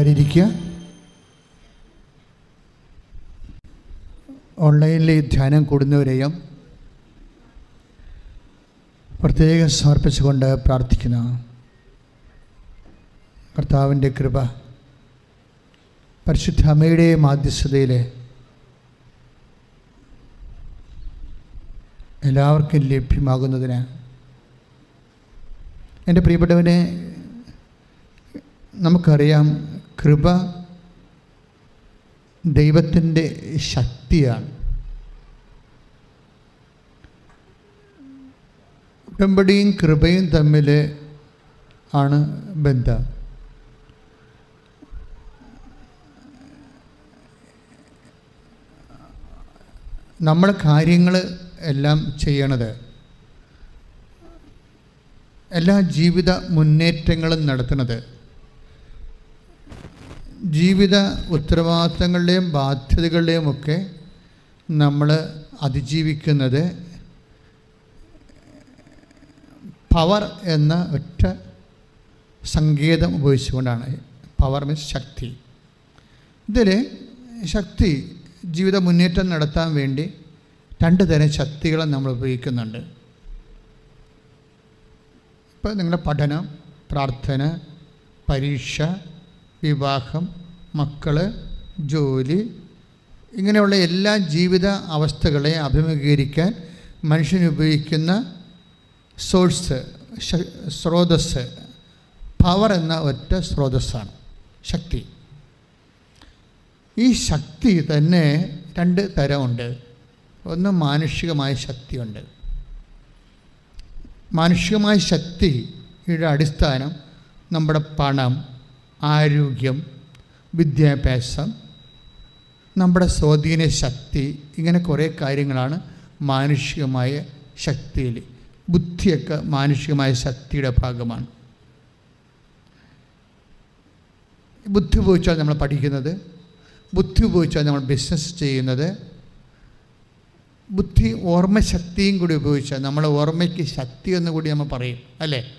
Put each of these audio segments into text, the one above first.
എല്ലാവരും ഓൺലൈനിൽ ധ്യാനം കൂടുന്നവരെയും പ്രത്യേകം സമർപ്പിച്ചുകൊണ്ട് പ്രാർത്ഥിക്കുന്ന. കർത്താവിന്റെ കൃപ പരിശുദ്ധ അമ്മയുടെ മാധ്യസ്ഥതയിൽ എല്ലാവർക്കും ലഭ്യമാകുന്നതിന് എന്റെ പ്രിയപ്പെട്ടവനെ നമുക്കറിയാം കൃപ ദൈവത്തിന്റെ ശക്തിയാണ്. ഉടമ്പടിയും കൃപയും തമ്മിൽ ആണ് ബന്ധം. നമ്മൾ കാര്യങ്ങൾ എല്ലാം ചെയ്യണത് എല്ലാ ജീവിത മുന്നേറ്റങ്ങളും നടത്തുന്നത് ജീവിത ഉത്തരവാദിത്തങ്ങളുടെയും ബാധ്യതകളുടെയും ഒക്കെ നമ്മൾ അതിജീവിക്കുന്നത് പവർ എന്ന ഒറ്റ സങ്കേതം ഉപയോഗിച്ചുകൊണ്ടാണ്. പവർ മീൻസ് ശക്തി. ഇതിൽ ശക്തി ജീവിത മുന്നേറ്റം നടത്താൻ വേണ്ടി രണ്ട് തരം ശക്തികളെ നമ്മൾ ഉപയോഗിക്കുന്നുണ്ട്. ഇപ്പോൾ നിങ്ങളുടെ പഠനം പ്രാർത്ഥന പരീക്ഷ വിവാഹം മക്കൾ ജോലി ഇങ്ങനെയുള്ള എല്ലാ ജീവിത അവസ്ഥകളെ അഭിമുഖീകരിക്കാൻ മനുഷ്യനുപയോഗിക്കുന്ന സോഴ്സ് സ്രോതസ് പവർ എന്ന ഒറ്റ സ്രോതസ്സാണ് ശക്തി. ഈ ശക്തി തന്നെ രണ്ട് തരമുണ്ട്. ഒന്ന് മാനുഷികമായ ശക്തിയുണ്ട്. മാനുഷികമായ ശക്തിയുടെ അടിസ്ഥാനം നമ്മുടെ പണം ആരോഗ്യം വിദ്യാഭ്യാസം നമ്മുടെ സ്വാധീന ശക്തി ഇങ്ങനെ കുറേ കാര്യങ്ങളാണ് മാനുഷികമായ ശക്തിയിൽ. ബുദ്ധിയൊക്കെ മാനുഷികമായ ശക്തിയുടെ ഭാഗമാണ്. ബുദ്ധി ഉപയോഗിച്ചാൽ നമ്മൾ പഠിക്കുന്നത്. ബുദ്ധി ഉപയോഗിച്ചാൽ നമ്മൾ ബിസിനസ് ചെയ്യുന്നത്. ബുദ്ധി ഓർമ്മശക്തിയും കൂടി ഉപയോഗിച്ചാൽ നമ്മളെ ഓർമ്മയ്ക്ക് ശക്തി എന്ന് കൂടി നമ്മൾ പറയും അല്ലേ?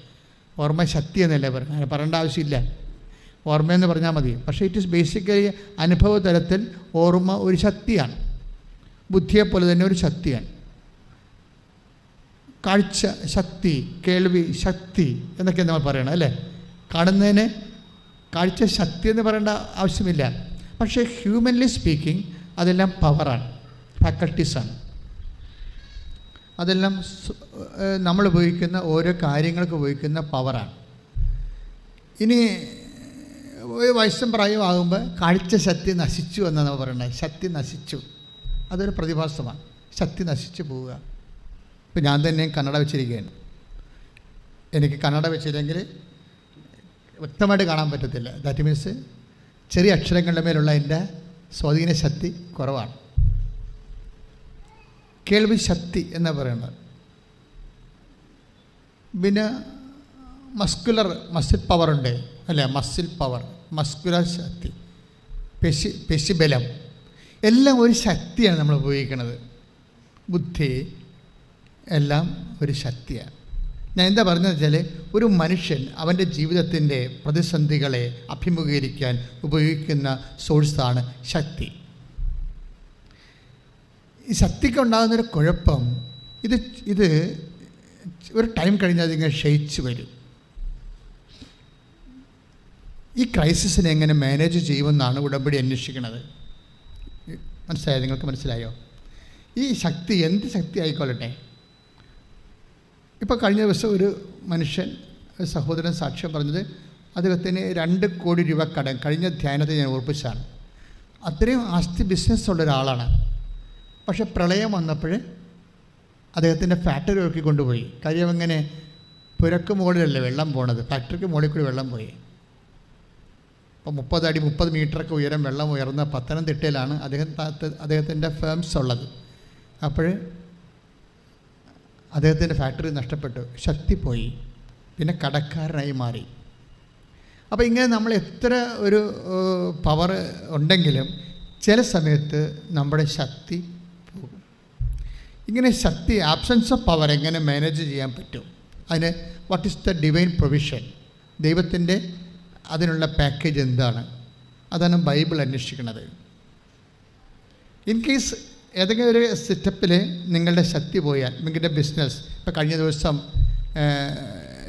ഓർമ്മ ശക്തി എന്നല്ലേ പറയുന്നത് പറയേണ്ട ആവശ്യമില്ല. ഓർമ്മയെന്ന് പറഞ്ഞാൽ മതി. പക്ഷേ ഇറ്റ് ഇസ് ബേസിക്കലി അനുഭവ തലത്തിൽ ഓർമ്മ ഒരു ശക്തിയാണ്. ബുദ്ധിയെപ്പോലെ തന്നെ ഒരു ശക്തിയാണ്. കാഴ്ച ശക്തി കേൾവി ശക്തി എന്നൊക്കെ നമ്മൾ പറയണം അല്ലേ? കാണുന്നതിന് കാഴ്ച ശക്തി എന്ന് പറയേണ്ട ആവശ്യമില്ല. പക്ഷേ ഹ്യൂമൻലി സ്പീക്കിംഗ് അതെല്ലാം പവറാണ് ഫാക്കൾട്ടീസാണ് അതെല്ലാം നമ്മൾ ഉപയോഗിക്കുന്ന ഓരോ കാര്യങ്ങൾക്ക് ഉപയോഗിക്കുന്ന പവറാണ് ഇനി ഒരു വയസ്സും പ്രായമാകുമ്പോൾ കാഴ്ച ശക്തി നശിച്ചു എന്നാണ് പറയുന്നത്. ശക്തി നശിച്ചു. അതൊരു പ്രതിഭാസമാണ്. ശക്തി നശിച്ചു പോവുക. ഇപ്പം ഞാൻ തന്നെ കന്നഡ വെച്ചിരിക്കുകയാണ്. എനിക്ക് കന്നഡ വെച്ചില്ലെങ്കിൽ വ്യക്തമായിട്ട് കാണാൻ പറ്റത്തില്ല. ദാറ്റ് മീൻസ് ചെറിയ അക്ഷരങ്ങളുടെ മേലുള്ള എന്റെ സ്വാധീന ശക്തി കുറവാണ്. കേൾവി ശക്തി എന്ന് പറയുന്നത്. പിന്നെ മസ്കുലർ മസിൽ പവറുണ്ട് അല്ലേ? Muscle power. മസ്കുലർ ശക്തി പെശി പെശിബലം. എല്ലാം ഒരു ശക്തിയാണ് നമ്മൾ ഉപയോഗിക്കുന്നത്. ബുദ്ധി എല്ലാം ഒരു ശക്തിയാണ്. ഞാൻ എന്താ പറഞ്ഞതെന്ന് വെച്ചാൽ ഒരു മനുഷ്യൻ അവന്റെ ജീവിതത്തിന്റെ പ്രതിസന്ധികളെ അഭിമുഖീകരിക്കാൻ ഉപയോഗിക്കുന്ന സോഴ്സാണ് ശക്തി. ഈ ശക്തിക്ക് ഉണ്ടാകുന്നൊരു കുഴപ്പം ഇത് ഇത് ഒരു ടൈം കഴിഞ്ഞാൽ അതിങ്ങനെ ക്ഷയിച്ചു വരും. ഈ ക്രൈസിസിനെ എങ്ങനെ മാനേജ് ചെയ്യുമെന്നാണ് ഉടമ്പടി അന്വേഷിക്കുന്നത്. മനസ്സിലായോ? നിങ്ങൾക്ക് മനസ്സിലായോ? ഈ ശക്തി എന്ത് ശക്തി ആയിക്കൊള്ളട്ടെ? ഇപ്പോൾ കഴിഞ്ഞ ദിവസം ഒരു മനുഷ്യൻ സഹോദരൻ സാക്ഷ്യം പറഞ്ഞത് അദ്ദേഹത്തിന് രണ്ട് കോടി രൂപ കടം. കഴിഞ്ഞ ധ്യാനത്തെ ഞാൻ ഓർപ്പിച്ചാണ്. അത്രയും ആസ്തി ബിസിനസ് ഉള്ള ഒരാളാണ്. പക്ഷേ പ്രളയം വന്നപ്പോൾ അദ്ദേഹത്തിന്റെ ഫാക്ടറി ഒക്കെ കൊണ്ടുപോയി. കാര്യം എങ്ങനെ? പുരക്ക് മുകളിലല്ലേ വെള്ളം പോണത്. ഫാക്ടറിക്ക് മുകളിൽ കൂടി വെള്ളം പോയി. അപ്പോൾ അടി മുപ്പത് മീറ്ററൊക്കെ ഉയരം വെള്ളം ഉയർന്ന പത്തനംതിട്ടയിലാണ് അദ്ദേഹം അദ്ദേഹത്തിന്റെ ഫേംസ് ഉള്ളത്. അപ്പോൾ അദ്ദേഹത്തിന്റെ ഫാക്ടറി നഷ്ടപ്പെട്ടു ശക്തി പോയി പിന്നെ കടക്കാരനായി മാറി. അപ്പോൾ ഇങ്ങനെ നമ്മൾ എത്ര ഒരു പവർ ഉണ്ടെങ്കിലും ചില സമയത്ത് നമ്മുടെ ശക്തി പോകും. ഇങ്ങനെ ശക്തി ആബ്സെൻസ് ഓഫ് പവർ എങ്ങനെ മാനേജ് ചെയ്യാൻ പറ്റും? അതിന് what is the divine provision ദൈവത്തിന്റെ അതിനുള്ള പാക്കേജ് എന്താണ്? അതാണ് ബൈബിൾ അന്വേഷിക്കുന്നത്. ഇൻ കേസ് ഏതെങ്കിലും ഒരു സെറ്റപ്പിൽ നിങ്ങളുടെ ശക്തി പോയാൽ നിങ്ങളുടെ ബിസിനസ് ഇപ്പോൾ കഴിഞ്ഞ ദിവസം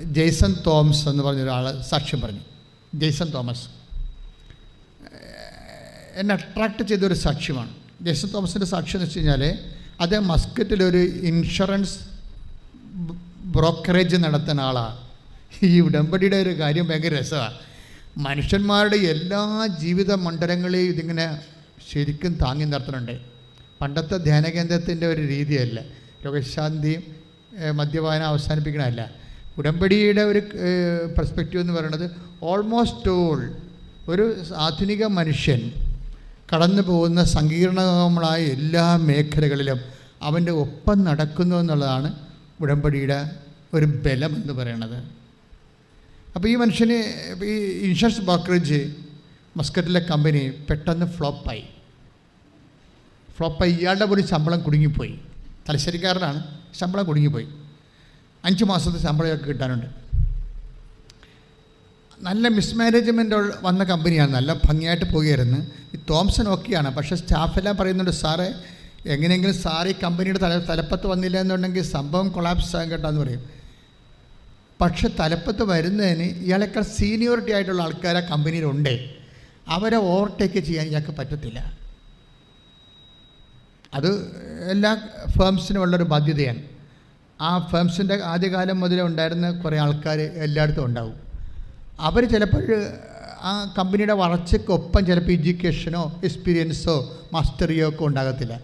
ജെയ്സൺ തോമസ് എന്ന് പറഞ്ഞ ഒരാൾ സാക്ഷ്യം പറഞ്ഞു. Jason Thomas. എന്നെ അട്രാക്റ്റ് ചെയ്തൊരു സാക്ഷ്യമാണ്. ജെയ്സൺ തോമസിന്റെ സാക്ഷ്യം എന്ന് വെച്ച് കഴിഞ്ഞാൽ അദ്ദേഹം മസ്കറ്റിലൊരു ഇൻഷുറൻസ് ബ്രോക്കറേജ് നടത്തുന്ന ആളാണ് ഈ ഉടമ്പടിയുടെ ഒരു കാര്യം ഭയങ്കര രസമാണ് മനുഷ്യന്മാരുടെ എല്ലാ ജീവിത മണ്ഡലങ്ങളെയും ഇതിങ്ങനെ ശരിക്കും താങ്ങി നിർത്തുന്നുണ്ട് പണ്ടത്തെ ധ്യാന കേന്ദ്രത്തിന്റെ ഒരു രീതിയല്ല. രോഗശാന്തിയും മദ്യപാനം അവസാനിപ്പിക്കണമല്ല ഉടമ്പടിയുടെ ഒരു പെർസ്പെക്റ്റീവ് എന്ന് പറയുന്നത് ഓൾമോസ്റ്റ് ഓൾ ഒരു ആധുനിക മനുഷ്യൻ കടന്നു പോകുന്ന സങ്കീർണമായ എല്ലാ മേഖലകളിലും അവന്റെ ഒപ്പം നടക്കുന്നു എന്നുള്ളതാണ് ഉടമ്പടിയുടെ ഒരു ബലം എന്ന് പറയുന്നത്. അപ്പോൾ ഈ മനുഷ്യന് ഈ ഇൻഷുറൻസ് ബ്രോക്കറേജ് മസ്കറ്റിലെ കമ്പനി പെട്ടെന്ന് ഫ്ലോപ്പായി ഫ്ലോപ്പായി ഇയാളുടെ പോലും ശമ്പളം കുടുങ്ങിപ്പോയി. തലശ്ശേരിക്കാരനാണ്. ശമ്പളം കുടുങ്ങിപ്പോയി. അഞ്ച് മാസത്തെ ശമ്പളം ഇയാൾക്ക് കിട്ടാനുണ്ട്. നല്ല മിസ്മാനേജ്മെന്റ് വന്ന കമ്പനിയാണ് നല്ല ഭംഗിയായിട്ട് പോകുകയായിരുന്നു ഈ തോംസൺ ഓക്കെയാണ് പക്ഷേ സ്റ്റാഫെല്ലാം പറയുന്നുണ്ട് സാറേ എങ്ങനെയെങ്കിലും സാർ ഈ കമ്പനിയുടെ തല തലപ്പത്ത് വന്നില്ല എന്നുണ്ടെങ്കിൽ സംഭവം കൊളാപ്സ് ആകും കേട്ടോ എന്ന് പറയും. പക്ഷെ തലപ്പത്ത് വരുന്നതിന് ഇയാളെക്കാൾ സീനിയോറിറ്റി ആയിട്ടുള്ള ആൾക്കാർ ആ കമ്പനിയിലുണ്ട്. അവരെ ഓവർടേക്ക് ചെയ്യാൻ ഇയാൾക്ക് പറ്റത്തില്ല. അത് എല്ലാ ഫേംസിനും ഉള്ളൊരു ബാധ്യതയാണ്. ആ ഫേംസിന്റെ ആദ്യകാലം മുതലേ ഉണ്ടായിരുന്ന കുറേ ആൾക്കാർ എല്ലായിടത്തും ഉണ്ടാവും. അവർ ചിലപ്പോൾ ആ കമ്പനിയുടെ വളർച്ചയ്ക്കൊപ്പം ചിലപ്പോൾ എഡ്യൂക്കേഷനോ എക്സ്പീരിയൻസോ മാസ്റ്ററിയോ ഒക്കെ ഉണ്ടാകത്തില്ല.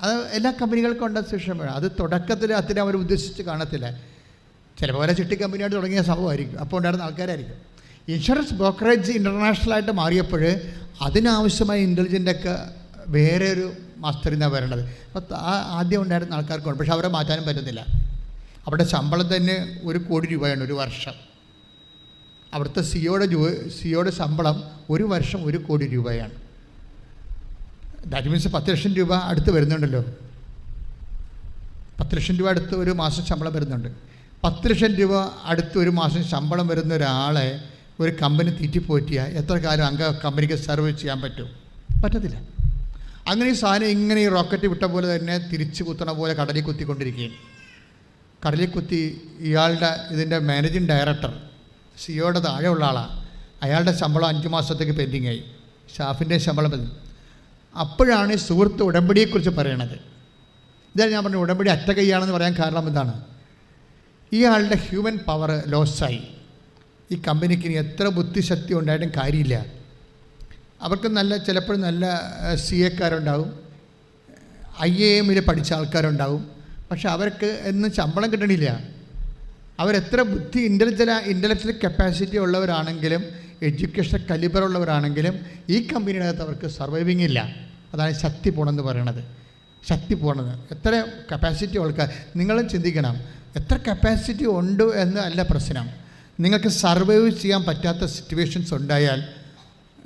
അത് എല്ലാ കമ്പനികൾക്കും ഉണ്ട് ശേഷം അത് തുടക്കത്തിൽ അതിനെ അവർ ഉദ്ദേശിച്ച് കാണത്തില്ല. ചിലപ്പോൾ വല്ല ചിട്ടി കമ്പനിയായിട്ട് തുടങ്ങിയ സംഭവമായിരിക്കും. അപ്പോൾ ഉണ്ടായിരുന്ന ആൾക്കാരായിരിക്കും. ഇൻഷുറൻസ് ബ്രോക്കറേജ് ഇന്റർനാഷണലായിട്ട് മാറിയപ്പോൾ അതിനാവശ്യമായ ഇന്റലിജന്റൊക്കെ വേറെ ഒരു മാസ്റ്ററിൽ നിന്നാണ് വരേണ്ടത് അപ്പോൾ ആ- ആദ്യം ഉണ്ടായിരുന്ന ആൾക്കാർക്കുണ്ട്. പക്ഷേ അവരെ മാറ്റാനും പറ്റുന്നില്ല. അവിടെ ശമ്പളം തന്നെ ഒരു കോടി രൂപയാണ് ഒരു വർഷം. അവിടുത്തെ സിയോയുടെ ജോ സിയോയുടെ ശമ്പളം ഒരു വർഷം ഒരു കോടി രൂപയാണ്. ദാറ്റ് മീൻസ് പത്ത് ലക്ഷം രൂപ അടുത്ത് വരുന്നുണ്ടല്ലോ. പത്ത് ലക്ഷം രൂപ അടുത്ത് ഒരു മാസം ശമ്പളം വരുന്നുണ്ട്. പത്ത് ലക്ഷം രൂപ അടുത്ത് ഒരു മാസം ശമ്പളം വരുന്ന ഒരാളെ ഒരു കമ്പനി തീറ്റിപ്പോറ്റിയാൽ എത്ര കാലം അംഗ കമ്പനിക്ക് സർവ് ചെയ്യാൻ പറ്റും? പറ്റത്തില്ല. അങ്ങനെ ഈ സാധനം ഇങ്ങനെ ഈ റോക്കറ്റ് വിട്ട പോലെ തന്നെ തിരിച്ചു കുത്തണ പോലെ കടലിൽ കുത്തിക്കൊണ്ടിരിക്കുകയാണ്. കടലിൽ കുത്തി ഇയാളുടെ ഇതിന്റെ മാനേജിങ് ഡയറക്ടർ സിയോയുടെ താഴെയുള്ള ആളാണ് അയാളുടെ ശമ്പളം അഞ്ച് മാസത്തേക്ക് പെൻഡിങ് ആയി. സ്റ്റാഫിന്റെ ശമ്പളം അപ്പോഴാണ് ഈ സുഹൃത്ത് ഉടമ്പടിയെക്കുറിച്ച് പറയണത്. ഇതാണ് ഞാൻ പറഞ്ഞു ഉടമ്പടി അറ്റ കൈയാണെന്ന് പറയാൻ കാരണം എന്താണ്? ഇയാളുടെ ഹ്യൂമൻ പവർ ലോസായി ഈ കമ്പനിക്ക് ഇനി എത്ര ബുദ്ധിശക്തി ഉണ്ടായിട്ടും കാര്യമില്ല. അവർക്ക് നല്ല ചിലപ്പോൾ നല്ല സി എക്കാരുണ്ടാവും ഐ എ എമ്മിൽ പഠിച്ച ആൾക്കാരുണ്ടാവും. പക്ഷെ അവർക്ക് എന്നും ശമ്പളം കിട്ടണില്ല. അവരെത്ര ബുദ്ധി ഇന്റലിജല ഇന്റലക്ച്വൽ കപ്പാസിറ്റി ഉള്ളവരാണെങ്കിലും എഡ്യൂക്കേഷൻ കലിബർ ഉള്ളവരാണെങ്കിലും ഈ കമ്പനിയുടെ അകത്ത് അവർക്ക് സർവൈവിങ് ഇല്ല. അതാണ് ശക്തി പോണെന്ന് പറയണത് ശക്തി പോണത് എത്ര കപ്പാസിറ്റി ആൾക്കാർ നിങ്ങളും ചിന്തിക്കണം. എത്ര കപ്പാസിറ്റി ഉണ്ട് എന്ന് അല്ല പ്രശ്നം. നിങ്ങൾക്ക് സർവൈവ് ചെയ്യാൻ പറ്റാത്ത സിറ്റുവേഷൻസ് ഉണ്ടായാൽ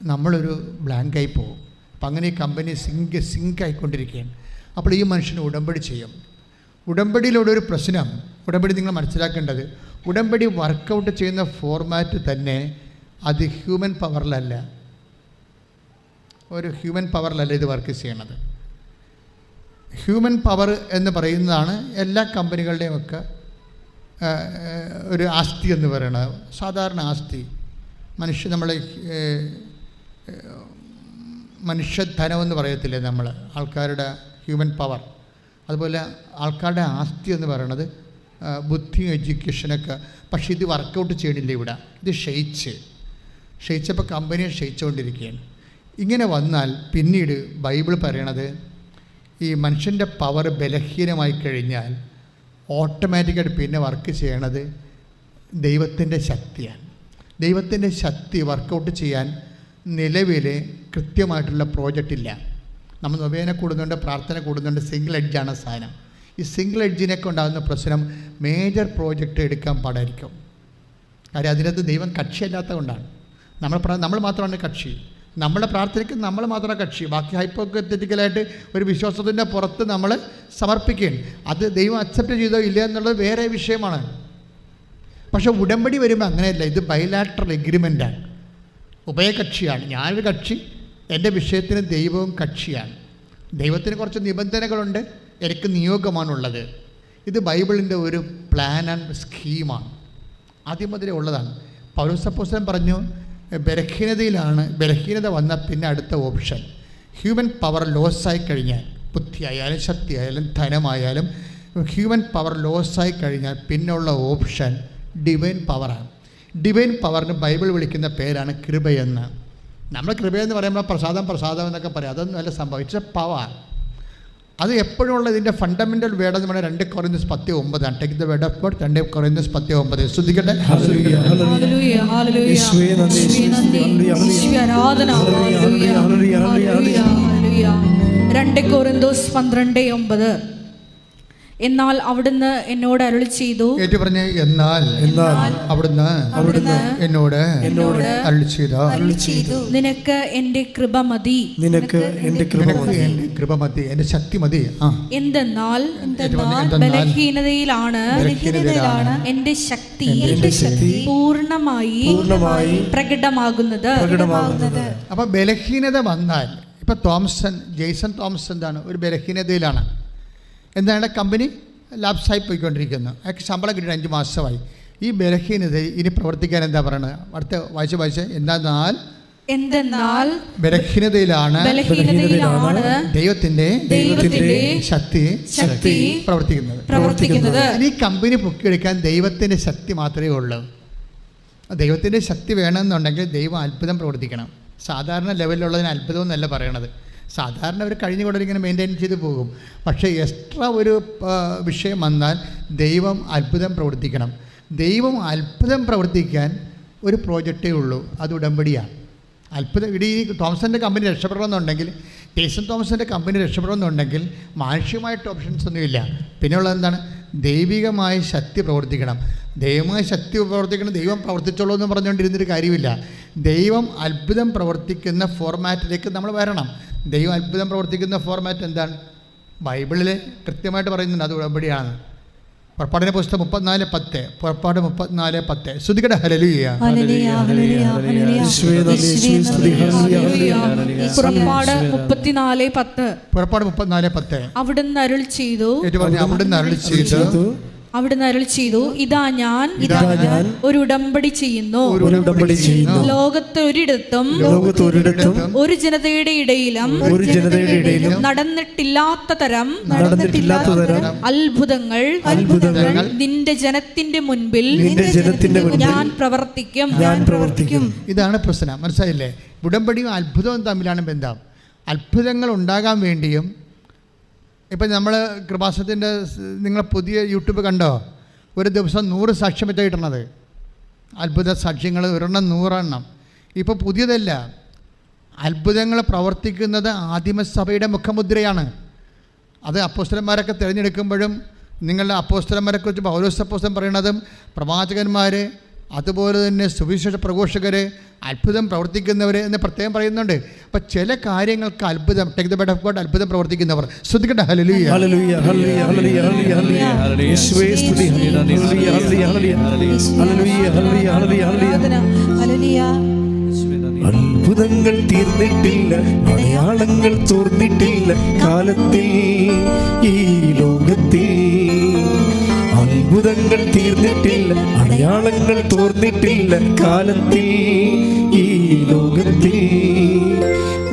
നമ്മളൊരു ബ്ലാങ്കായി പോകും. അപ്പം അങ്ങനെ ഈ കമ്പനി സിങ്ക് സിങ്ക് ആയിക്കൊണ്ടിരിക്കുകയാണ്. അപ്പോൾ ഈ മനുഷ്യന് ഉടമ്പടി ചെയ്യും. ഉടമ്പടിയിലൂടെ ഒരു പ്രശ്നം. ഉടമ്പടി നിങ്ങൾ മനസ്സിലാക്കേണ്ടത് ഉടമ്പടി വർക്കൗട്ട് ചെയ്യുന്ന ഫോർമാറ്റ് തന്നെ അത് ഹ്യൂമൻ പവറിലല്ല ഒരു ഹ്യൂമൻ പവറിലല്ല ഇത് വർക്ക് ചെയ്യണത്. ഹ്യൂമൻ പവർ എന്ന് പറയുന്നതാണ് എല്ലാ കമ്പനികളുടെയും ഒക്കെ ഒരു ആസ്തി എന്ന് പറയുന്നത് സാധാരണ ആസ്തി. മനുഷ്യ നമ്മളെ മനുഷ്യധനമെന്ന് പറയത്തില്ലേ നമ്മൾ ആൾക്കാരുടെ ഹ്യൂമൻ പവർ അതുപോലെ ആൾക്കാരുടെ ആസ്തി എന്ന് പറയണത് ബുദ്ധി എഡ്യൂക്കേഷനൊക്കെ പക്ഷേ ഇത് വർക്കൗട്ട് ചെയ്യണില്ല ഇവിടെ. ഇത് ക്ഷയിച്ച്. ക്ഷയിച്ചപ്പോൾ കമ്പനിയെ ക്ഷയിച്ചുകൊണ്ടിരിക്കുകയാണ് ഇങ്ങനെ വന്നാൽ പിന്നീട് ബൈബിൾ പറയണത് ഈ മനുഷ്യന്റെ പവർ ബലഹീനമായി കഴിഞ്ഞാൽ ഓട്ടോമാറ്റിക്കായിട്ട് പിന്നെ വർക്ക് ചെയ്യണത് ദൈവത്തിന്റെ ശക്തിയാണ്. ദൈവത്തിന്റെ ശക്തി വർക്കൗട്ട് ചെയ്യാൻ നിലവിൽ കൃത്യമായിട്ടുള്ള പ്രോജക്റ്റ് ഇല്ല. നമ്മൾ നൊവേന കൂടുന്നുണ്ട് പ്രാർത്ഥന കൂടുന്നുണ്ട് സിംഗിൾ എഡ്ജാണ് സാധനം. ഈ സിംഗിൾ എഡ്ജിനൊക്കെ ഉണ്ടാകുന്ന പ്രശ്നം മേജർ പ്രോജക്റ്റ് എടുക്കാൻ പാടായിരിക്കും. കാര്യം അതിനകത്ത് ദൈവം കക്ഷിയല്ലാത്ത കൊണ്ടാണ് നമ്മൾ നമ്മൾ മാത്രമാണ് കക്ഷി. നമ്മുടെ പ്രാർത്ഥനയ്ക്ക് നമ്മൾ മാത്രം കക്ഷി. ബാക്കി ഹൈപ്പോത്തറ്റിക്കലായിട്ട് ഒരു വിശ്വാസത്തിന്റെ പുറത്ത് നമ്മൾ സമർപ്പിക്കുകയാണ്. അത് ദൈവം അക്സെപ്റ്റ് ചെയ്തോ ഇല്ല എന്നുള്ളത് വേറെ വിഷയമാണ്. പക്ഷേ ഉടമ്പടി വരുമ്പോൾ അങ്ങനെയല്ല. ഇത് ബൈലാട്രൽ എഗ്രിമെന്റാണ് ഉഭയകക്ഷിയാണ്. ഞാനൊരു കക്ഷി എന്റെ വിഷയത്തിന് ദൈവവും കക്ഷിയാണ്. ദൈവത്തിന് കുറച്ച് നിബന്ധനകളുണ്ട്. എനിക്ക് നിയോഗമാണുള്ളത്. ഇത് ബൈബിളിന്റെ ഒരു പ്ലാൻ ആൻഡ് സ്കീമാണ് ആദ്യം മുതലേ ഉള്ളതാണ്. പൗരസപ്പോസൻ പറഞ്ഞു ബലഹീനതയിലാണ് ബലഹീനത വന്ന പിന്നെ അടുത്ത ഓപ്ഷൻ ഹ്യൂമൻ പവർ ലോസായി കഴിഞ്ഞാൽ ബുദ്ധിയായാലും ശക്തിയായാലും ധനമായാലും ഹ്യൂമൻ പവർ ലോസായി കഴിഞ്ഞാൽ പിന്നുള്ള ഓപ്ഷൻ ഡിവൈൻ പവറാണ് ഡിവൈൻ പവറിന് ബൈബിൾ വിളിക്കുന്ന പേരാണ് കൃപയെന്ന്. നമ്മൾ കൃപയെന്ന് പറയുമ്പോൾ പ്രസാദം പ്രസാദം എന്നൊക്കെ പറയും. അതൊന്നും അല്ല സംഭവിച്ച പവർ അത് എപ്പോഴും ഉള്ള ഇതിന്റെ ഫണ്ടമെന്റൽ വേർഡ് എന്ന് പറയുന്നത് രണ്ട് കുറഞ്ഞ പത്തി ഒമ്പതാണ് take the word of God രണ്ട് കുറഞ്ഞ പത്തി ഒമ്പത് ശ്രദ്ധിക്കട്ടെ ഹല്ലേലൂയ, ഹല്ലേലൂയ. ഹല്ലേലൂയ, ഹല്ലേലൂയ. യേശുവേ നന്ദി, ഹല്ലേലൂയ, ഹല്ലേലൂയ. ആരാധന ഹല്ലേലൂയ, ഹല്ലേലൂയ, ഹല്ലേലൂയ, ഹല്ലേലൂയ. ഹല്ലേലൂയ, ഹല്ലേലൂയ. രണ്ട് കൊറിന്തോസ് പന്ത്രണ്ട് ഒമ്പത് എന്നാൽ അവിടുന്ന് എന്നോട് അരുളി ചെയ്തു ഏറ്റു പറഞ്ഞ എന്നാൽ എന്നാൽ അവിടുന്ന് അവിടുന്ന് എന്നോട് എന്നോട് അരുളി ചെയ്ത അരുളി ചെയ്തു. നിനക്ക് എന്റെ കൃപ മതി. നിനക്ക് എന്റെ കൃപ മതി. എന്റെ കൃപ മതി. എന്റെ ശക്തി മതി. ആ. എന്തെന്നാൽ ബലഹീനതയിലാണ് ബലഹീനതയിലാണ് എന്റെ ശക്തി എന്റെ ശക്തി പൂർണമായി പൂർണമായി പ്രകടമാകുന്നത്. പ്രകടമാകുന്നത്. അപ്പോൾ ബലഹീനത വന്നാൽ ഇപ്പോൾ തോമസൻ ജെയ്സൺ തോമസ് എന്താണ്? ഒരു ബലഹീനതയിലാണ്. എന്താണ് കമ്പനി ലാപ്സായി പോയിക്കൊണ്ടിരിക്കുന്നു അയാൾക്ക് ശമ്പളം കിട്ടിയിട്ട് അഞ്ച് മാസമായി. ഈ ബലഹീനത ഇനി പ്രവർത്തിക്കാൻ എന്താ പറയുന്നത് അടുത്ത വായിച്ച് വായിച്ച് എന്താ എന്തെന്നാൽ ബലഹീനതയിലാണ് ദൈവത്തിന്റെ ദൈവത്തിന്റെ ശക്തി ശക്തി പ്രവർത്തിക്കുന്നത്. പ്രവർത്തിക്കുന്നത്. ഈ കമ്പനി പൊക്കിയെടുക്കാൻ ദൈവത്തിന്റെ ശക്തി മാത്രമേ ഉള്ളൂ. ദൈവത്തിന്റെ ശക്തി വേണമെന്നുണ്ടെങ്കിൽ ദൈവം അത്ഭുതം പ്രവർത്തിക്കണം. സാധാരണ ലെവലിലുള്ളതിന് അത്ഭുതം എന്നല്ല പറയണത്. സാധാരണ അവർ കഴിഞ്ഞ കൂടെ ഇങ്ങനെ മെയിന്റെയിൻ ചെയ്ത് പോകും. പക്ഷേ എക്സ്ട്രാ ഒരു വിഷയം വന്നാൽ ദൈവം അത്ഭുതം പ്രവർത്തിക്കണം. ദൈവം അത്ഭുതം പ്രവർത്തിക്കാൻ ഒരു പ്രോജക്റ്റേ ഉള്ളൂ. അത് ഉടമ്പടിയാണ്. അത്ഭുതം. ഇടീ തോമസന്റെ കമ്പനി രക്ഷപ്പെടണമെന്നുണ്ടെങ്കിൽ ടേസൺ തോമസിന്റെ കമ്പനി രക്ഷപ്പെടണമെന്നുണ്ടെങ്കിൽ മാനുഷികമായിട്ട് ഓപ്ഷൻസ് ഒന്നുമില്ല പിന്നെയുള്ളത് എന്താണ്? ദൈവികമായ ശക്തി പ്രവർത്തിക്കണം. ദൈവമായ ശക്തി പ്രവർത്തിക്കണം ദൈവം പ്രവർത്തിച്ചോളൂ എന്ന് പറഞ്ഞുകൊണ്ടിരുന്നൊരു കാര്യമില്ല. ദൈവം അത്ഭുതം പ്രവർത്തിക്കുന്ന ഫോർമാറ്റിലേക്ക് നമ്മൾ വരണം. ദൈവം അത്ഭുതം പ്രവർത്തിക്കുന്ന ഫോർമാറ്റ് എന്താണ്? ബൈബിളിൽ കൃത്യമായിട്ട് പറയുന്നുണ്ട് അത് ഉടമ്പടിയാണ്. പുറപ്പാടിന്റെ പുസ്തകം മുപ്പത്തിനാല് പത്ത്. പുറപ്പാട് മുപ്പത്തിനാല് പത്ത്. ശ്രുതികട ഹലലിയ. പുറപ്പാട് മുപ്പത്തിനാല് പത്ത്. പുറപ്പാട് മുപ്പത്തിനാല് പത്ത്. അവിടുന്ന് അരുൾ ചെയ്തു. അവിടുന്ന് അരുൾ ചെയ്തു. അവിടുന്ന് അരുൾ ചെയ്തു. ഇതാ ഞാൻ. ഇതാ ഞാൻ. ഒരു ഉടമ്പടി ചെയ്യുന്നു. ഒരു ഉടമ്പടി ചെയ്യുന്നു. ലോകത്ത് ഒരിടത്തും ലോകത്ത് ഒരിടത്തും ഒരു ജനതയുടെ ഇടയിലും ഒരു ജനതയുടെ ഇടയിലും നടന്നിട്ടില്ലാത്ത തരം നടന്നിട്ടില്ലാത്ത തരം അത്ഭുതങ്ങൾ അത്ഭുതങ്ങൾ നിന്റെ ജനത്തിന്റെ മുൻപിൽ നിന്റെ ജനത്തിന്റെ മുൻപിൽ ഞാൻ പ്രവർത്തിക്കും. ഞാൻ പ്രവർത്തിക്കും. ഇതാണ് പ്രശ്നം. മനസ്സിലായില്ലേ? ഉടമ്പടിയും അത്ഭുതവും തമ്മിലാണ് ബന്ധം. അത്ഭുതങ്ങൾ ഉണ്ടാകാൻ വേണ്ടിയും ഇപ്പം നമ്മൾ കൃപാസത്തിന്റെ നിങ്ങൾ പുതിയ യൂട്യൂബ് കണ്ടോ? ഒരു ദിവസം നൂറ് സാക്ഷ്യം വെച്ചാൽ കിട്ടണത് അത്ഭുത സാക്ഷ്യങ്ങൾ ഒരെണ്ണം നൂറെണ്ണം. ഇപ്പോൾ പുതിയതല്ല. അത്ഭുതങ്ങൾ പ്രവർത്തിക്കുന്നത് ആദിമസഭയുടെ മുഖമുദ്രയാണ്. അത് അപ്പോസ്റ്റലന്മാരൊക്കെ തിരഞ്ഞെടുക്കുമ്പോഴും നിങ്ങളുടെ അപ്പോസ്റ്റലന്മാരെക്കുറിച്ച് പൗലോസ് അപ്പോസ്റ്റലൻ പറയണതും പ്രവാചകന്മാർ അതുപോലെ തന്നെ സുവിശേഷ പ്രഘോഷകരെ അത്ഭുതം പ്രവർത്തിക്കുന്നവർ എന്ന് പ്രത്യേകം പറയുന്നുണ്ട് അപ്പം ചില കാര്യങ്ങൾക്ക് അത്ഭുതം take the bed of God അത്ഭുതം പ്രവർത്തിക്കുന്നവർ ശ്രദ്ധിക്കട്ടെ ഹലലുയ ഹല്ലേലൂയ, ഹല്ലേലൂയ, ഹല്ലേലൂയ, ഹല്ലേലൂയ, ഹല്ലേലൂയ. യേശുവേ സ്തുതി, ഹല്ലേലൂയ, ഹല്ലേലൂയ, ഹല്ലേലൂയ. ഹല്ലേലൂയ, ഹല്ലേലൂയ, ഹല്ലേലൂയ, ഹല്ലേലൂയ. അത്ഭുതങ്ങൾ തീർന്നിട്ടില്ല അടയാളങ്ങൾ തോർന്നിട്ടില്ല കാലത്തിൽ ഈ ലോകത്തിൽ അത്ഭുതങ്ങൾ തീർന്നിട്ടില്ല അടയാളങ്ങൾ തോർന്നിട്ടില്ല. കാലത്തിൽ ഈ ലോകത്തിൽ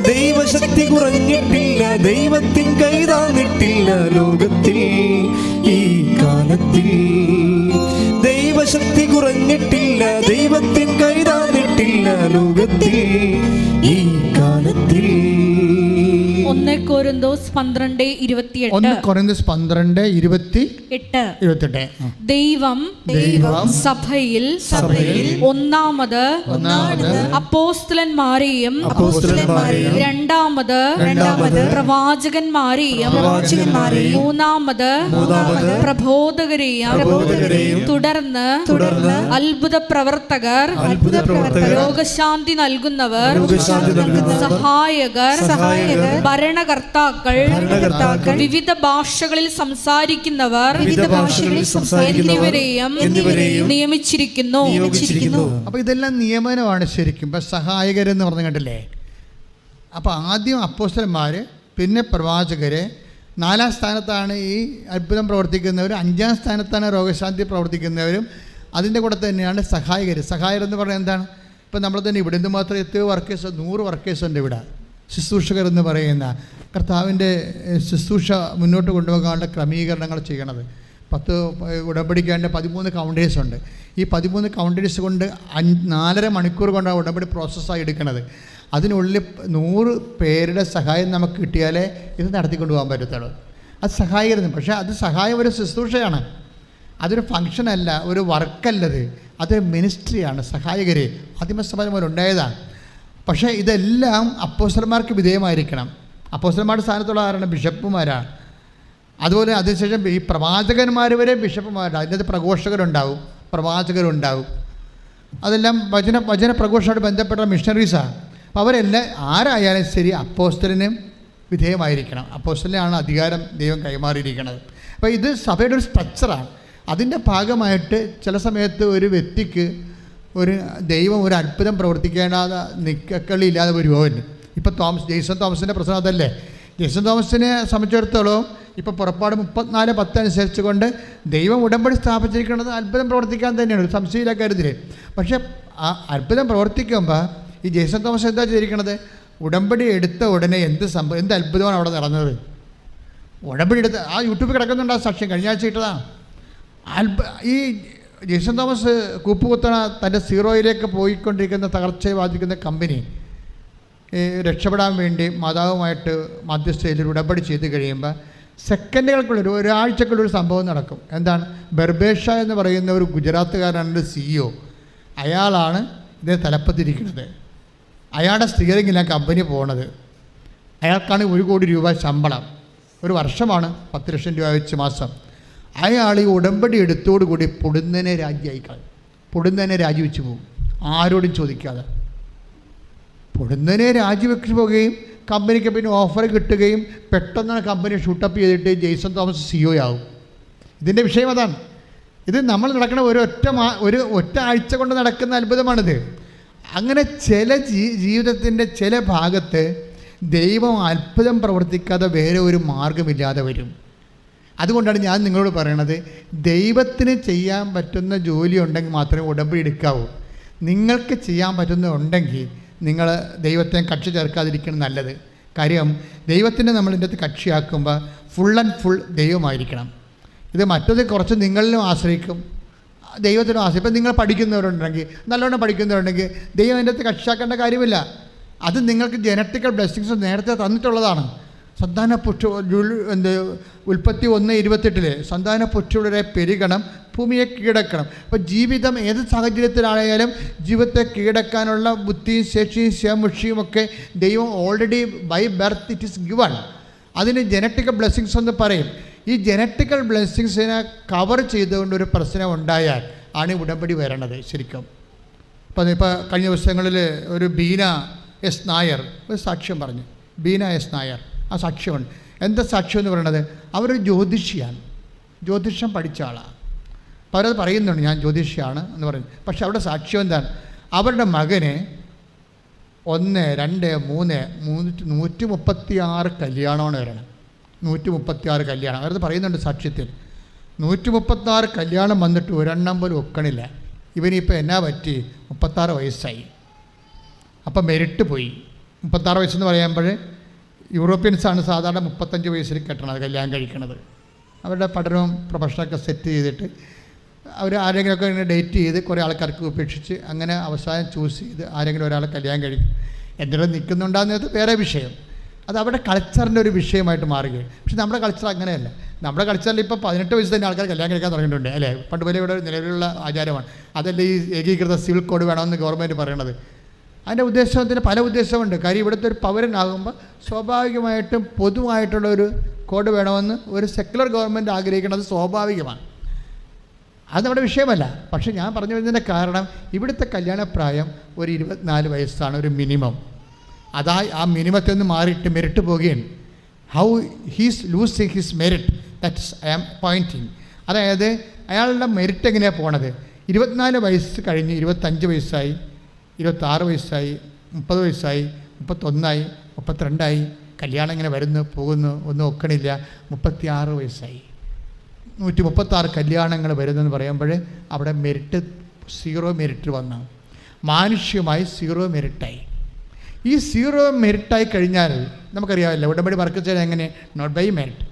ദൈവശക്തി കുറഞ്ഞിട്ടില്ല ദൈവത്തിൻ കൈതാന്നിട്ടില്ല ലോകത്തിൽ ഈ കാലത്തിൽ ദൈവശക്തി കുറഞ്ഞിട്ടില്ല ദൈവത്തിൻ കൈതാന്നിട്ടില്ല ലോകത്തിൽ കോരിന്തോസ് പന്ത്രണ്ട് ഇരുപത്തിയെട്ട്. ഒന്ന് കുറഞ്ഞത് പന്ത്രണ്ട് ഇരുപത്തി എട്ട്. ഇരുപത്തെട്ട്. ആ. ദൈവം ദൈവം സഭയിൽ സഭയിൽ ഒന്നാമത് ഒന്നാമത് അപ്പോസ്തലന്മാരെയും അപ്പോസ്തലന്മാരെയും രണ്ടാമത് രണ്ടാമത് പ്രവാചകന്മാരെയും പ്രവാചകന്മാരെയും മൂന്നാമത് മൂന്നാമത് പ്രബോധകരെയും പ്രബോധകരെയും തുടർന്ന് തുടർന്ന് അത്ഭുത പ്രവർത്തകർ അത്ഭുത പ്രവർത്തകർ രോഗശാന്തി നൽകുന്നവർ രോഗശാന്തി നൽകുന്നവർ സഹായകർ സഹായകർ ഭരണകർത്താക്കൾ ഭരണകർത്താക്കൾ വിവിധ ഭാഷകളിൽ സംസാരിക്കുന്നവർ വിവിധ ഭാഷകളിൽ സംസാരിക്കുന്നവരെയും എന്നിവരെയും നിയമിച്ചിരിക്കുന്നു. അപ്പൊ ഇതെല്ലാം നിയമനമാണ് ശരിക്കും. ഇപ്പം സഹായകരെന്ന് പറഞ്ഞു കണ്ടില്ലേ അപ്പൊ ആദ്യം അപ്പോസ്റ്റന്മാര് പിന്നെ പ്രവാചകര്. നാലാം സ്ഥാനത്താണ് ഈ അത്ഭുതം പ്രവർത്തിക്കുന്നവർ അഞ്ചാം സ്ഥാനത്താണ് രോഗശാന്തി പ്രവർത്തിക്കുന്നവരും. അതിന്റെ കൂടെ തന്നെയാണ് സഹായകർ സഹായർ എന്ന് പറഞ്ഞാൽ എന്താണ്? ഇപ്പം നമ്മൾ തന്നെ ഇവിടെ നിന്ന് മാത്രം എത്രയോ വർക്കേഴ്സ് നൂറ് വർക്കേഴ്സ് ഉണ്ട് ഇവിടെ. ശുശ്രൂഷകർ എന്ന് പറയുന്ന കർത്താവിന്റെ ശുശ്രൂഷ മുന്നോട്ട് കൊണ്ടുപോകാനുള്ള ക്രമീകരണങ്ങൾ ചെയ്യണത്. പത്ത് ഉടമ്പടിക്കാണ്ട് പതിമൂന്ന് കൗണ്ടേഴ്സ് ഉണ്ട്. ഈ പതിമൂന്ന് കൗണ്ടേഴ്സ് കൊണ്ട് അഞ്ച് നാലര മണിക്കൂർ കൊണ്ടാണ് ഉടമ്പടി പ്രോസസ്സായി എടുക്കുന്നത് അതിനുള്ളിൽ നൂറ് പേരുടെ സഹായം നമുക്ക് കിട്ടിയാലേ ഇത് നടത്തിക്കൊണ്ടു പോകാൻ പറ്റത്തുള്ളൂ. അത് സഹായിക്കുന്നു പക്ഷേ അത് സഹായം ഒരു ശുശ്രൂഷയാണ്. അതൊരു ഫങ്ഷനല്ല ഒരു വർക്കല്ലത് അതൊരു മിനിസ്ട്രിയാണ് സഹായകർ അതിമസഭ മുതൽ ഉണ്ടായതാണ്. പക്ഷേ ഇതെല്ലാം അപ്പോസ്റ്റർമാർക്ക് വിധേയമായിരിക്കണം. അപ്പോസ്റ്റർമാരുടെ സ്ഥാനത്തുള്ള ആരാണ്? ബിഷപ്പുമാരാണ് അതുപോലെ അതിനുശേഷം ഈ പ്രവാചകന്മാർ വരെ ബിഷപ്പുമാരുണ്ട് അതിന്റെ പ്രഘോഷകരുണ്ടാവും. പ്രവാചകരുണ്ടാവും. അതെല്ലാം വചന വചന പ്രഘോഷമായിട്ട് ബന്ധപ്പെട്ട മിഷണറീസാണ് അപ്പോൾ അവരെല്ലാം ആരായാലും ശരി അപ്പോസ്റ്റലിനും വിധേയമായിരിക്കണം. അപ്പോസ്റ്റലിനാണ് അധികാരം ദൈവം കൈമാറിയിരിക്കുന്നത്. അപ്പോൾ ഇത് സഭയുടെ ഒരു സ്ട്രക്ചറാണ് അതിന്റെ ഭാഗമായിട്ട് ചില സമയത്ത് ഒരു വ്യക്തിക്ക് ഒരു ദൈവം ഒരു അത്ഭുതം പ്രവർത്തിക്കേണ്ടാതെ നിക്കക്കളിയില്ലാതെ വരുമോ അവന് ഇപ്പം തോമസ് ജെയ്സൺ തോമസിന്റെ പ്രശ്നം അതല്ലേ? ജെയ്സൺ തോമസിനെ സംബന്ധിച്ചിടത്തോളം ഇപ്പോൾ പുറപ്പാട് മുപ്പത്തിനാല് പത്ത് അനുസരിച്ച് കൊണ്ട് ദൈവം ഉടമ്പടി സ്ഥാപിച്ചിരിക്കുന്നത് അത്ഭുതം പ്രവർത്തിക്കാൻ തന്നെയാണ് ഒരു സംശയമില്ല കരുതിൽ പക്ഷേ ആ അത്ഭുതം പ്രവർത്തിക്കുമ്പോൾ ഈ ജെയ്സൺ തോമസ് എന്താ ചെയ്തിരിക്കണത്? ഉടമ്പടി എടുത്ത ഉടനെ എന്ത് സംഭവം എന്ത് അത്ഭുതമാണ് അവിടെ നടന്നത്? ഉടമ്പടി എടുത്ത് ആ യൂട്യൂബിൽ കിടക്കുന്നുണ്ട് ആ സാക്ഷ്യം കഴിഞ്ഞ ആഴ്ച ഇട്ടതാണ് അത്ഭു ഈ ജെയ്സൺ തോമസ് കൂപ്പുകുത്തണ തന്റെ സീറോയിലേക്ക് പോയിക്കൊണ്ടിരിക്കുന്ന തകർച്ചയെ ബാധിക്കുന്ന കമ്പനി രക്ഷപ്പെടാൻ വേണ്ടി മാതാവുമായിട്ട് മധ്യസ്ഥയിൽ ഒരു ഉടമ്പടി ചെയ്ത് കഴിയുമ്പോൾ സെക്കൻഡുകൾക്കുള്ളിൽ ഒരാഴ്ചക്കുള്ളൊരു സംഭവം നടക്കും. എന്താണ്? ബർബേഷ എന്ന് പറയുന്ന ഒരു ഗുജറാത്തുകാരനാണ് സിഇഒ അയാളാണ് ഇതിനെ തലപ്പത്തിരിക്കുന്നത്. അയാളുടെ സ്റ്റിയറിങ്ങിലാണ് കമ്പനി പോണത്. അയാൾക്കാണ് ഒരു കോടി രൂപ ശമ്പളം. ഒരു വർഷമാണ് പത്ത് ലക്ഷം രൂപ വെച്ച് മാസം. അയാൾ ഈ ഉടമ്പടി എടുത്തോടുകൂടി പൊടുന്നനെ രാജ്യമായി കളയും. പൊടുന്നനെ രാജിവെച്ച് പോകും. ആരോടും ചോദിക്കാതെ. പൊടുന്നനെ രാജിവെച്ച് പോവുകയും കമ്പനിക്ക് പിന്നെ ഓഫർ കിട്ടുകയും പെട്ടെന്നാണ് കമ്പനി ഷൂട്ടപ്പ് ചെയ്തിട്ട് ജെയ്സൺ തോമസ് സിഒ ആവും. ഇതിന്റെ വിഷയം അതാണ്. ഇത് നമ്മൾ നടക്കുന്ന ഒരു ഒറ്റ ഒരു ഒറ്റ ആഴ്ച കൊണ്ട് നടക്കുന്ന അത്ഭുതമാണിത്. അങ്ങനെ ചില ജീ ജീവിതത്തിന്റെ ചില ഭാഗത്ത് ദൈവം അത്ഭുതം പ്രവർത്തിക്കാതെ വേറെ ഒരു മാർഗമില്ലാതെ വരും. അതുകൊണ്ടാണ് ഞാൻ നിങ്ങളോട് പറയണത് ദൈവത്തിന് ചെയ്യാൻ പറ്റുന്ന ജോലി ഉണ്ടെങ്കിൽ മാത്രമേ ഉടമ്പടി എടുക്കാവൂ. നിങ്ങൾക്ക് ചെയ്യാൻ പറ്റുന്ന ഉണ്ടെങ്കിൽ നിങ്ങൾ ദൈവത്തെ കക്ഷി ചേർക്കാതിരിക്കണം നല്ലത്. കാര്യം ദൈവത്തിനെ നമ്മളിന്റെ അകത്ത് കക്ഷിയാക്കുമ്പോൾ ഫുൾ ആൻഡ് ഫുൾ ദൈവമായിരിക്കണം. ഇത് മറ്റത് കുറച്ച് നിങ്ങളിലും ആശ്രയിക്കും. ദൈവത്തിനും ആശ്രയിക്കും. ഇപ്പം നിങ്ങൾ പഠിക്കുന്നവരുണ്ടെങ്കിൽ നല്ലവണ്ണം പഠിക്കുന്നവരുണ്ടെങ്കിൽ ദൈവം അതിന്റെ അകത്ത് കക്ഷിയാക്കേണ്ട കാര്യമില്ല. അത് നിങ്ങൾക്ക് ജനറ്റിക്കൽ ബ്ലെസ്സിങ്സ് നേരത്തെ തന്നിട്ടുള്ളതാണ്. സന്താന പുഷ്ട എന്ത് ഉൽപ്പത്തി ഒന്ന് ഇരുപത്തെട്ടിലെ സന്താന പുഷ്ടിയുടെ പെരുകണം ഭൂമിയെ കീഴടക്കണം. അപ്പോൾ ജീവിതം ഏത് സാഹചര്യത്തിലായാലും ജീവിതത്തെ കീഴടക്കാനുള്ള ബുദ്ധിയും ശേഷിയും ശേമുഷിയും ഒക്കെ ദൈവം already by birth it is given അതിന് ജനറ്റിക്കൽ ബ്ലെസ്സിങ്സ് എന്ന് പറയും. ഈ ജനറ്റിക്കൽ ബ്ലെസ്സിങ്സിനെ കവർ ചെയ്തുകൊണ്ട് ഒരു പ്രശ്നം ഉണ്ടായാൽ ആണ് ഉടമ്പടി വരണത് ശരിക്കും. അപ്പം ഇപ്പോൾ കഴിഞ്ഞ ദിവസങ്ങളിൽ ഒരു ബീന എസ് നായർ ഒരു സാക്ഷ്യം പറഞ്ഞു. ബീന എസ് നായർ. ആ സാക്ഷ്യമുണ്ട്. എന്താ സാക്ഷ്യം എന്ന് പറയുന്നത്? അവരൊരു ജ്യോതിഷിയാണ്. ജ്യോതിഷം പഠിച്ച ആളാണ് അപ്പോൾ അവരത് പറയുന്നുണ്ട് ഞാൻ ജ്യോതിഷിയാണ് എന്ന് പറയുന്നത്. പക്ഷെ അവരുടെ സാക്ഷ്യം എന്താണ്? അവരുടെ മകന് ഒന്ന് രണ്ട് മൂന്ന് മൂന്നൂറ്റി നൂറ്റി മുപ്പത്തി ആറ് കല്യാണമാണ് വരണം. നൂറ്റി മുപ്പത്തി ആറ് കല്യാണം. അവരത് പറയുന്നുണ്ട് സാക്ഷ്യത്തിൽ. നൂറ്റി മുപ്പത്താറ് കല്യാണം വന്നിട്ട് ഒരെണ്ണം പോലും ഒക്കണില്ല. ഇവനിപ്പോൾ എന്നാ പറ്റി? മുപ്പത്താറ് വയസ്സായി. അപ്പം മെരിട്ട് പോയി. മുപ്പത്താറ് വയസ്സെന്ന് പറയുമ്പോൾ യൂറോപ്യൻസാണ് സാധാരണ മുപ്പത്തഞ്ച് വയസ്സിൽ കെട്ടണത് കല്യാണം കഴിക്കണത്. അവരുടെ പഠനവും പ്രൊഫഷനൊക്കെ സെറ്റ് ചെയ്തിട്ട് അവർ ആരെങ്കിലുമൊക്കെ ഇങ്ങനെ ഡേറ്റ് ചെയ്ത് കുറേ ആൾക്കാർക്ക് ഉപേക്ഷിച്ച് അങ്ങനെ അവസാനം ചൂസ് ചെയ്ത് ആരെങ്കിലും ഒരാളെ കല്യാണം കഴിക്കും. എന്തെങ്കിലും നിൽക്കുന്നുണ്ടാകുന്നത് വേറെ വിഷയം. അത് അവിടെ കൾച്ചറിന്റെ ഒരു വിഷയമായിട്ട് മാറുകയാണ്. പക്ഷെ നമ്മുടെ കൾച്ചർ അങ്ങനെയല്ല. നമ്മുടെ കൾച്ചറിൽ ഇപ്പോൾ പതിനെട്ട് വയസ്സ് തന്നെ ആൾക്കാർ കല്യാണം കഴിക്കാൻ തുടങ്ങിയിട്ടുണ്ട് അല്ലേ? പണ്ട് പോലെ ഇവിടെ നിലവിലുള്ള ആചാരമാണ്. അതല്ലേ ഈ ഏകീകൃത സിവിൽ കോഡ് വേണമെന്ന് ഗവൺമെന്റ് പറയണത്. അതിന്റെ ഉദ്ദേശത്തിന് പല ഉദ്ദേശമുണ്ട് കാര്യം ഇവിടുത്തെ ഒരു പൗരനാകുമ്പോൾ സ്വാഭാവികമായിട്ടും പൊതുവായിട്ടുള്ള ഒരു കോഡ് വേണമെന്ന് ഒരു സെക്കുലർ ഗവൺമെന്റ് ആഗ്രഹിക്കുന്നത് സ്വാഭാവികമാണ്. അത് നമ്മുടെ വിഷയമല്ല. പക്ഷേ ഞാൻ പറഞ്ഞു വരുന്നതിന്റെ കാരണം ഇവിടുത്തെ കല്യാണപ്രായം ഒരു ഇരുപത്തിനാല് വയസ്സാണ് ഒരു മിനിമം അതാ ആ മിനിമത്തിൽ നിന്ന് മാറിയിട്ട് മെരിട്ട് പോവുകയാണ്. How he's losing his merit that's I am pointing അതായത് അയാളുടെ മെരിറ്റ് എങ്ങനെയാണ് പോണത്? ഇരുപത്തിനാല് വയസ്സ് കഴിഞ്ഞ് ഇരുപത്തഞ്ച് വയസ്സായി. ഇരുപത്താറ് വയസ്സായി മുപ്പത് വയസ്സായി മുപ്പത്തൊന്നായി മുപ്പത്തിരണ്ടായി കല്യാണം ഇങ്ങനെ വരുന്നു പോകുന്നു ഒന്നും ഒക്കണില്ല മുപ്പത്തിയാറ് വയസ്സായി. നൂറ്റി മുപ്പത്താറ് കല്യാണങ്ങൾ വരുന്നെന്ന് പറയുമ്പോൾ അവിടെ മെരിറ്റ് സീറോ മെരിറ്റ് വന്നു. മാനുഷ്യമായി സീറോ മെരിറ്റായി. ഈ സീറോ മെരിറ്റായി കഴിഞ്ഞാൽ നമുക്കറിയാമല്ലോ ഉടമ്പടി വർക്ക് ചെയ്താൽ എങ്ങനെ? Not by merit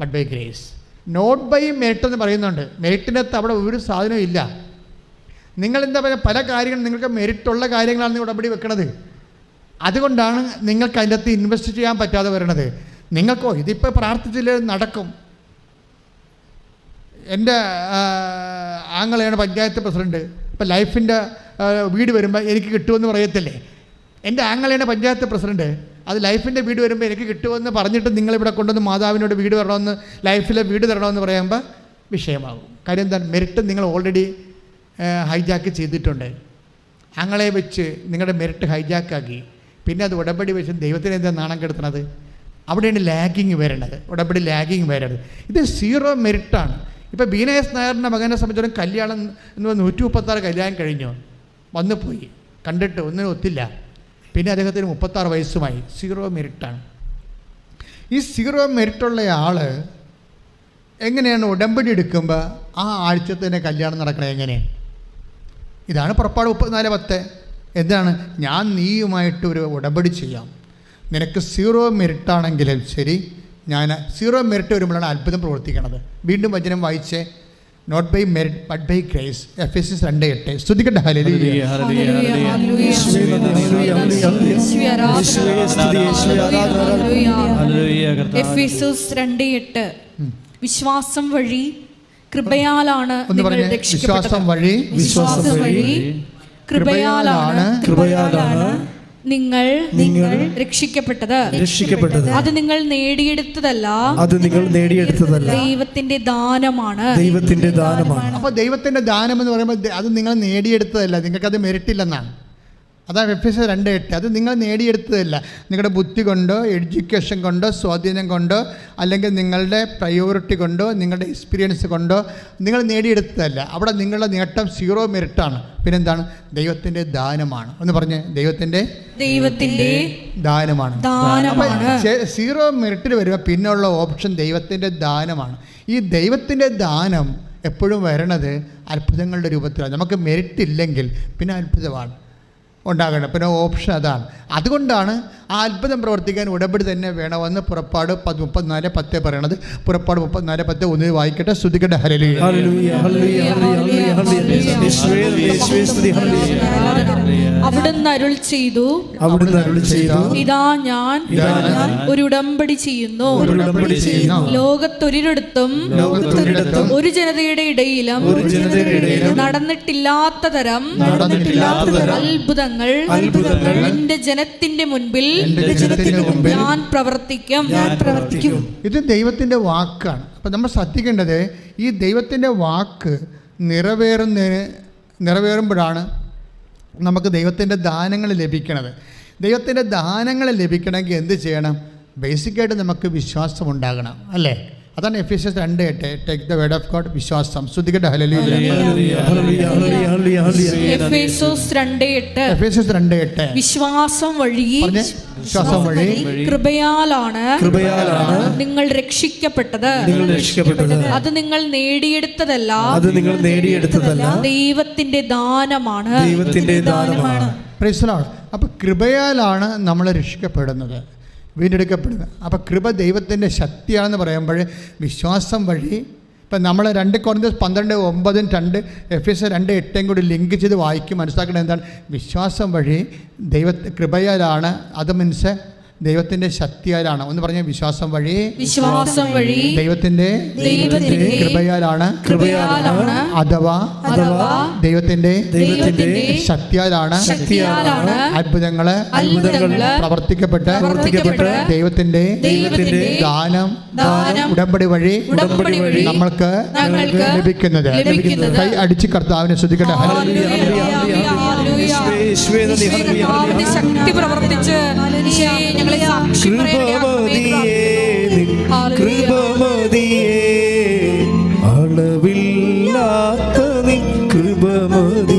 but by grace not by merit എന്ന് പറയുന്നുണ്ട്. മെരിറ്റിനകത്ത് അവിടെ ഒരു സാധനവും ഇല്ല. നിങ്ങൾ എന്താ പറയുക പല കാര്യങ്ങളും നിങ്ങൾക്ക് മെറിറ്റുള്ള കാര്യങ്ങളാണ് നിങ്ങൾ വെക്കുന്നത് അതുകൊണ്ടാണ് നിങ്ങൾക്ക് അതിന്റെ അകത്ത് ഇൻവെസ്റ്റ് ചെയ്യാൻ പറ്റാതെ വരണത്. നിങ്ങൾക്കോ ഇതിപ്പോൾ പ്രാർത്ഥിച്ചില്ല നടക്കും. എന്റെ ആങ്ങളെയാണ് പഞ്ചായത്ത് പ്രസിഡന്റ് ഇപ്പം ലൈഫിന്റെ വീട് വരുമ്പോൾ എനിക്ക് കിട്ടുമെന്ന് പറയത്തില്ലേ? എന്റെ ആങ്ങളെയാണ് പഞ്ചായത്ത് പ്രസിഡന്റ് അത് ലൈഫിന്റെ വീട് വരുമ്പോൾ എനിക്ക് കിട്ടുമെന്ന് പറഞ്ഞിട്ട് നിങ്ങളിവിടെ കൊണ്ടുവന്ന് മാതാവിനോട് വീട് തരണമെന്ന് ലൈഫിലെ വീട് തരണമെന്ന് പറയുമ്പോൾ വിഷയമാകും. കാര്യം എന്താണ് മെറിറ്റ് നിങ്ങൾ ഓൾറെഡി ഹൈജാക്ക് ചെയ്തിട്ടുണ്ട്. ഞങ്ങളെ വെച്ച് നിങ്ങളുടെ മെറിറ്റ് ഹൈജാക്കാക്കി പിന്നെ അത് ഉടമ്പടി വെച്ച് ദൈവത്തിന് എന്താ നാണം കെടുത്തണത്? അവിടെയാണ് ലാഗിങ് വരണത്. ഉടമ്പടി ലാഗിങ് വരരുത് ഇത് സീറോ മെറിറ്റാണ് ഇപ്പോൾ ബീനേസ് നായറിന്റെ മകനെ സംബന്ധിച്ചിടത്തോളം കല്യാണം എന്ന് നൂറ്റി മുപ്പത്താറ് കല്യാണം കഴിഞ്ഞു. വന്നു പോയി. കണ്ടിട്ട് ഒന്നിനും ഒത്തില്ല. പിന്നെ അദ്ദേഹത്തിന് മുപ്പത്താറ് വയസ്സുമായി. സീറോ മെറിറ്റാണ് ഈ സീറോ മെറിറ്റുള്ള ആൾ എങ്ങനെയാണ് ഉടമ്പടി എടുക്കുമ്പോൾ ആ ആഴ്ചത്തന്നെ കല്യാണം നടക്കണത് എങ്ങനെയാണ് ഇതാണ് പുറപ്പാട് മുപ്പത്തിനാല് പത്ത്. എന്താണ്? ഞാൻ നീയുമായിട്ട് ഒരു ഉടമ്പടി ചെയ്യാം. നിനക്ക് സീറോ മെറിറ്റാണെങ്കിലും ശരി ഞാൻ സീറോ മെറിറ്റ് വരുമ്പോഴാണ് അത്ഭുതം പ്രവർത്തിക്കുന്നത് വീണ്ടും വചനം വായിച്ചേ. Not by merit but by grace F S S രണ്ട് എട്ട്. സ്തുതിക്കട്ടെ. രണ്ട് എട്ട്. വിശ്വാസം വഴി കൃപയാലാണ് വിശ്വാസം വഴി വിശ്വാസം വഴി കൃപയാലാണ് കൃപയാലാണ് നിങ്ങൾ നിങ്ങൾ രക്ഷിക്കപ്പെട്ടത്. രക്ഷിക്കപ്പെട്ടത്. അത് നിങ്ങൾ നേടിയെടുത്തതല്ല. അത് നിങ്ങൾ നേടിയെടുത്തതല്ല. ദൈവത്തിന്റെ ദാനമാണ്. ദൈവത്തിന്റെ ദാനമാണ്. അപ്പൊ ദൈവത്തിന്റെ ദാനം എന്ന് പറയുമ്പോൾ അത് നിങ്ങൾ നേടിയെടുത്തതല്ല. നിങ്ങൾക്ക് അത് മെറിറ്റില്ലെന്നാണ്. അതാണ് എഫ് എസ് രണ്ട് എട്ട്. അത് നിങ്ങൾ നേടിയെടുത്തതല്ല. നിങ്ങളുടെ ബുദ്ധി കൊണ്ടോ എഡ്യൂക്കേഷൻ കൊണ്ടോ സ്വാധീനം കൊണ്ടോ അല്ലെങ്കിൽ നിങ്ങളുടെ പ്രയോറിറ്റി കൊണ്ടോ നിങ്ങളുടെ എക്സ്പീരിയൻസ് കൊണ്ടോ നിങ്ങൾ നേടിയെടുത്തതല്ല. അവിടെ നിങ്ങളുടെ നേട്ടം സീറോ മെറിറ്റാണ് പിന്നെന്താണ്? ദൈവത്തിന്റെ ദാനമാണ്. ഒന്ന് പറഞ്ഞ്. ദൈവത്തിന്റെ ദൈവത്തിന്റെ ദാനമാണ്. ദാനമാണ്. സീറോ മെറിറ്റിൽ വരുമ്പോൾ പിന്നെയുള്ള ഓപ്ഷൻ ദൈവത്തിന്റെ ദാനമാണ്. ഈ ദൈവത്തിന്റെ ദാനം എപ്പോഴും വരണത് അത്ഭുതങ്ങളുടെ രൂപത്തിലാണ്. നമുക്ക് മെറിറ്റ് ഇല്ലെങ്കിൽ പിന്നെ അത്ഭുതമാണ്. ഉണ്ടാകണം. പിന്നെ ഓപ്ഷൻ അതാണ്. അതുകൊണ്ടാണ് ആ അത്ഭുതം പ്രവർത്തിക്കാൻ ഉടമ്പടി തന്നെ വേണമെന്ന് പുറപ്പാട് പത്ത് മുപ്പത്തിനാല് പത്ത് പറയണത്. പുറപ്പാട് മുപ്പത്തിനാല് പത്ത് ഒന്നിൽ വായിക്കട്ടെ. ശ്രുതിക്കട്ടെ ഹരലി ഹല്ലേലൂയ, ഹല്ലേലൂയ, ഹല്ലേലൂയ, ഹല്ലേലൂയ. യേശുവേ, യേശുവേ, സ്തുതി, ഹല്ലേലൂയ. അവിടുന്ന് അരുൾ ചെയ്തു. അവിടുന്ന് അരുൾ ചെയ്തു. ഇതാ ഞാൻ. ഇതാ ഞാൻ. ഒരു ഉടമ്പടി ചെയ്യുന്നു. ഒരു ഉടമ്പടി ചെയ്യുന്നു. ലോകത്തൊരിടത്തും ഒരു ജനതയുടെ ഇടയിലും ഒരു ജനതയുടെ ഇടയിലും നടന്നിട്ടില്ലാത്ത തരം നടന്നിട്ടില്ലാത്ത തരം അത്ഭുതങ്ങൾ അത്ഭുതങ്ങൾ എന്റെ ജനത്തിന്റെ മുൻപിൽ ഞാൻ പ്രവർത്തിക്കും. ഞാൻ പ്രവർത്തിക്കും. ഇത് ദൈവത്തിന്റെ വാക്കാണ്. അപ്പം നമ്മൾ ശ്രദ്ധിക്കേണ്ടത് ഈ ദൈവത്തിന്റെ വാക്ക് നിറവേറുന്നതിന് നിറവേറുമ്പോഴാണ് നമുക്ക് ദൈവത്തിന്റെ ദാനങ്ങൾ ലഭിക്കണത്. ദൈവത്തിന്റെ ദാനങ്ങൾ ലഭിക്കണമെങ്കിൽ എന്ത് ചെയ്യണം? ബേസിക്കായിട്ട് നമുക്ക് വിശ്വാസം ഉണ്ടാകണം. അല്ലേ? അതാണ് എഫ് എസ് എസ് രണ്ട് എട്ട്. Take the word of God വിശ്വാസം. ശ്രദ്ധിക്കട്ടെ ഹലലി ഹല്ലേലൂയ, ഹല്ലേലൂയ, ഹല്ലേലൂയ, ഹല്ലേലൂയ. എഫേസോസ് രണ്ട് എട്ട്. എഫ് എസ് എസ് രണ്ട് എട്ട്. വിശ്വാസം വഴി വിശ്വാസം വഴി. കൃപയാലാണ് കൃപയാലാണ് നിങ്ങൾ രക്ഷിക്കപ്പെട്ടത്. നിങ്ങൾ രക്ഷിക്കപ്പെട്ടത്. അത് നിങ്ങൾ നേടിയെടുത്തതല്ല. അത് നിങ്ങൾ നേടിയെടുത്തതല്ല. ദൈവത്തിന്റെ ദാനമാണ്. ദൈവത്തിന്റെ ദാനമാണ്. അപ്പൊ അപ്പോൾ കൃപയാലാണ് നമ്മൾ രക്ഷിക്കപ്പെടുന്നത്. വീണ്ടെടുക്കപ്പെടുന്നത്. അപ്പോൾ കൃപ ദൈവത്തിന്റെ ശക്തിയാണെന്ന് പറയുമ്പോൾ വിശ്വാസം വഴി ഇപ്പം നമ്മൾ രണ്ട് കുറഞ്ഞ പന്ത്രണ്ട് ഒമ്പതും രണ്ട് എഫ് എസ് രണ്ട് എട്ടും കൂടി ലിങ്ക് ചെയ്ത് വായിക്കും മനസ്സിലാക്കേണ്ടത് എന്താണ്? വിശ്വാസം വഴി ദൈവ കൃപയാലാണ്. അത് മീൻസ് ദൈവത്തിന്റെ ശക്തിയാലാണ് ഒന്ന് പറഞ്ഞ വിശ്വാസം വഴി. വിശ്വാസം വഴി ദൈവത്തിന്റെ ദൈവത്തിന്റെ കൃപയാലാണ്. കൃപയാലാണ് അഥവാ അഥവാ ദൈവത്തിന്റെ ദൈവത്തിന്റെ ശക്തിയാലാണ് ശക്തിയാലാണ് അത്ഭുതങ്ങൾ അത്ഭുതങ്ങൾ പ്രവർത്തിക്കപ്പെട്ട് പ്രവർത്തിക്കപ്പെട്ട് ദൈവത്തിന്റെ ദൈവത്തിന്റെ ദാനം ദാനം ഉടമ്പടി വഴി ഉടമ്പടി വഴി നമ്മൾക്ക് ലഭിക്കുന്നത്. കൈ അടിച്ച് കർത്താവിനെ ശ്രദ്ധിക്കട്ടെ കർത്താവിന്റെ ശക്തി പ്രവർത്തിച്ച് ഞങ്ങളെ സാക്ഷി കൃപമതിയേ. അളവില്ലാത്ത നിൻ കൃപമതിയേ